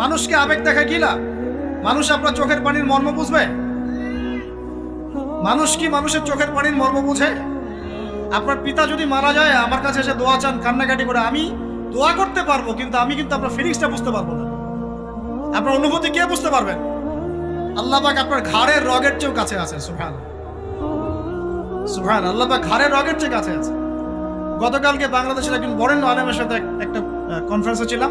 মানুষকে আবেগ দেখায় কি লাভ? মানুষ আপনার চোখের পানির মর্ম বুঝবে? মানুষ কি মানুষের চোখের পানির মর্ম বুঝে? আপনার পিতা যদি মারা যায়, আমার কাছে এসে দোয়া চান, কান্নাকাটি করে, আমি দোয়া করতে পারব, কিন্তু আমি কিন্তু আপনার ফিলিংসটা বুঝতে পারব না। আপনার অনুভূতি কে বুঝতে পারবেন আল্লাহ পাক আপনার ঘাড়ের রগের চেয়েও কাছে আছে সুহান সুহান আল্লাহ পাক ঘাড়ের রগের চেয়ে কাছে আছে। গতকালকে বাংলাদেশের একজন বরেণ্য আলেমের সাথে একটা কনফারেন্সে ছিলাম।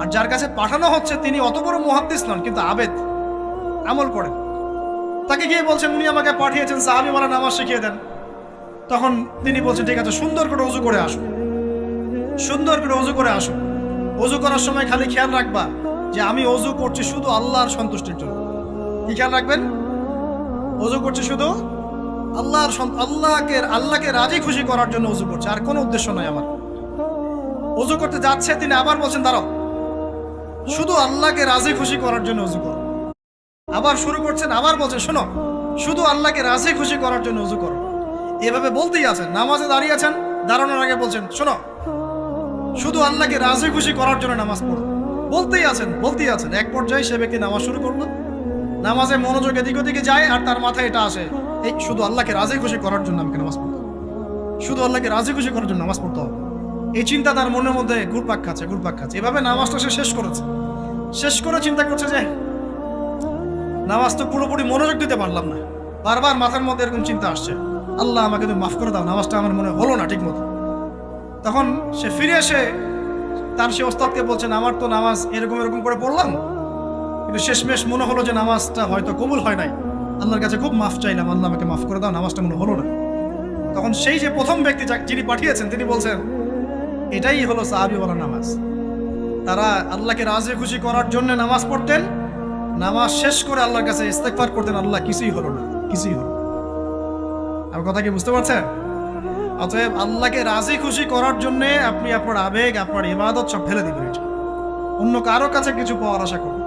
আর যার কাছে পাঠানো হচ্ছে তিনি অত বড় মহাদ্দেশ নন, কিন্তু আবেদ। আমল করেন। তাকে গিয়ে বলছেন, উনি আমাকে পাঠিয়েছেন, সাহাবি মালা নামাজ শিখিয়ে দেন। তখন তিনি বলছেন, ঠিক আছে, সুন্দর করে অজু করে আসো সুন্দর করে অজু করে আসো অজু করার সময় খালি খেয়াল রাখবা যে আমি অজু করছি শুধু আল্লাহর সন্তুষ্টির জন্য। কি খেয়াল রাখবেন? অজু করছি শুধু আল্লাহর আল্লাহকে আল্লাহকে রাজি খুশি করার জন্য অজু করছে, আর কোনো উদ্দেশ্য নয় আমার। অজু করতে যাচ্ছে, তিনি আবার বলছেন, দাঁড়াও। শুধু আল্লাহকে রাজি খুশি করার জন্য অজু করো। আবার শুরু করছেন আবার বলছেন, শোনো, শুধু আল্লাহকে রাজি খুশি করার জন্য অজু করো। এভাবে বলতেই আছেন, নামাজে দাঁড়িয়ে আছেন, দাঁড়ানোর আগে বলছেন, শোনো, শুধু আল্লাহকে রাজি খুশি করার জন্য নামাজ পড়ো। বলতেই আছেন বলতেই আছেন, এক পর্যায়ে সে ব্যক্তি নামাজ শুরু করল। নামাজে মনোযোগ এদিক ওদিকে যায় আর তার মাথায় এটা আসে, এই, শুধু আল্লাহকে রাজি খুশি করার জন্য আমাকে নামাজ পড়তে শুধু আল্লাহকে রাজি খুশি করার জন্য নামাজ পড়তে হবে। এই চিন্তা তার মনের মধ্যে ঘুরপাক খাচ্ছে ঘুরপাক খাচ্ছে। এভাবে নামাজটা সে শেষ করেছে। শেষ করে চিন্তা করছে যে, নামাজ তো পুরোপুরি মনোযোগ দিতে পারলাম না। বারবার মাথার মধ্যে এরকম চিন্তা আসছে। আল্লাহ আমাকে তুমি মাফ করে দাও, নামাজটা আমার মনে হলো না ঠিক মতো তখন সে ফিরে এসে তার সে ওস্তাদকে বলছেন আমার তো নামাজ এরকম এরকম করে পড়লাম। কিন্তু শেষমেশ মনে হলো যে, নামাজটা হয়তো কবুল হয় নাই। আল্লাহর কাছে খুব মাফ চাইলাম, আল্লাহ আমাকে মাফ করে দাও, নামাজটা মনে হলো না। তখন সেই যে প্রথম ব্যক্তি যাক- যিনি পাঠিয়েছেন, তিনি বলছেন এটাই হলো সাহাবিওয়ালা নামাজ তারা আল্লাহকে রাজি খুশি করার জন্য নামাজ পড়তেন, নামাজ শেষ করে আল্লাহর কাছে ইস্তেকফার করতেন, আল্লাহ কিছুই হলো না, কিছুই হলো। আমার কথা কি বুঝতে পারছেন অতএব আল্লাহকে রাজি খুশি করার জন্য আপনি আপনার আবেগ, আপনার ইবাদত সব ফেলে দিবেন। অন্য কারও কাছে কিছু পাওয়ার আশা করুন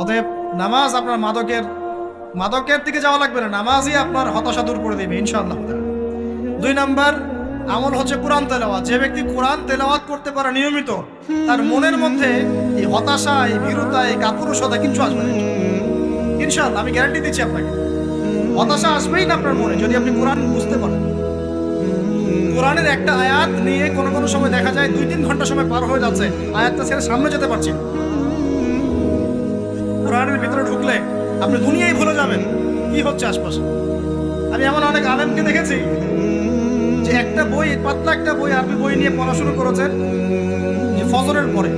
অতএব নামাজ আপনার মাদকের মাদকের দিকে যাওয়া লাগবে না, নামাজই আপনার হতাশা দূর করে দেবে, ইনশাআল্লাহ দুই নাম্বার আমল হচ্ছে কোরআন তেলাওয়াত। যে ব্যক্তি কোরআন তেলাওয়াত করতে পারে নিয়মিত, তার মনের মধ্যে এই হতাশা এই ভীরুতা এই কাপুরুষতা কিচ্ছু আসবে না। ইনশাআল্লাহ, আমি গ্যারান্টি দিচ্ছি আপনাকে। হতাশা আসবেই না আপনার মনে, যদি আপনি কোরআন বুঝতে পারেন। কোরআনের একটা আয়াত নিয়ে কোনো কোনো সময় দেখা যায় দুই তিন ঘণ্টা সময় পার হয়ে যাচ্ছে, আয়াতটা ছেড়ে সামনে যেতে পারছি। কোরআনের ভিতরে ঢুকলে আপনি দুনিয়াই ভুলে যাবেন, কি হচ্ছে আশপাশে? আমি এমন অনেক আলেমকে দেখেছি বই পাতলা একটা বই আপনি বই নিয়ে পড়াশোনা করেছেন যে ফজরের পরে।